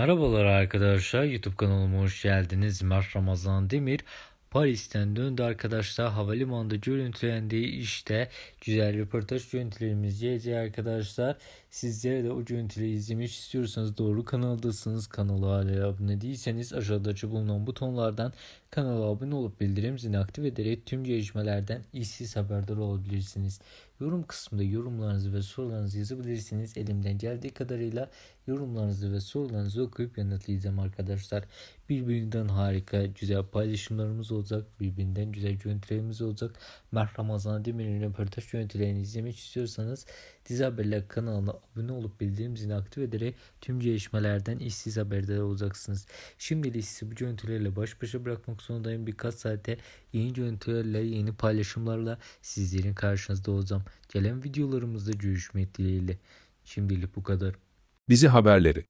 Merhabalar arkadaşlar YouTube kanalıma hoş geldiniz. Mert Ramazan Demir Paris'ten döndü arkadaşlar. Havalimanında görüntülendiği işte güzel röportaj görüntülerimiz gelecek arkadaşlar. Sizlere de o görüntüleri izlemek istiyorsanız doğru kanaldasınız. Kanala hala abone değilseniz aşağıdaki bulunan butonlardan kanala abone olup bildirim zilini aktif ederek tüm gelişmelerden işsiz haberdar olabilirsiniz. Yorum kısmında yorumlarınızı ve sorularınızı yazabilirsiniz. Elimden geldiği kadarıyla yorumlarınızı ve sorularınızı okuyup yanıtlayacağım arkadaşlar. Birbirinden harika güzel paylaşımlarımız olacak. Birbirinden güzel görüntülerimiz olacak. Mert Ramazan Demir'in röportaj görüntülerini izlemek istiyorsanız Dizi Haberler kanalına abone olup bildirim zilini aktif ederek tüm gelişmelerden işsiz haberdar olacaksınız. Şimdilik sizi bu görüntülerle baş başa bırakmak zorundayım. Birkaç saate yeni görüntülerle, yeni paylaşımlarla sizlerin karşınızda olacağım. Gelen videolarımızda görüşmek dileğiyle. Şimdilik bu kadar. Dizi haberleri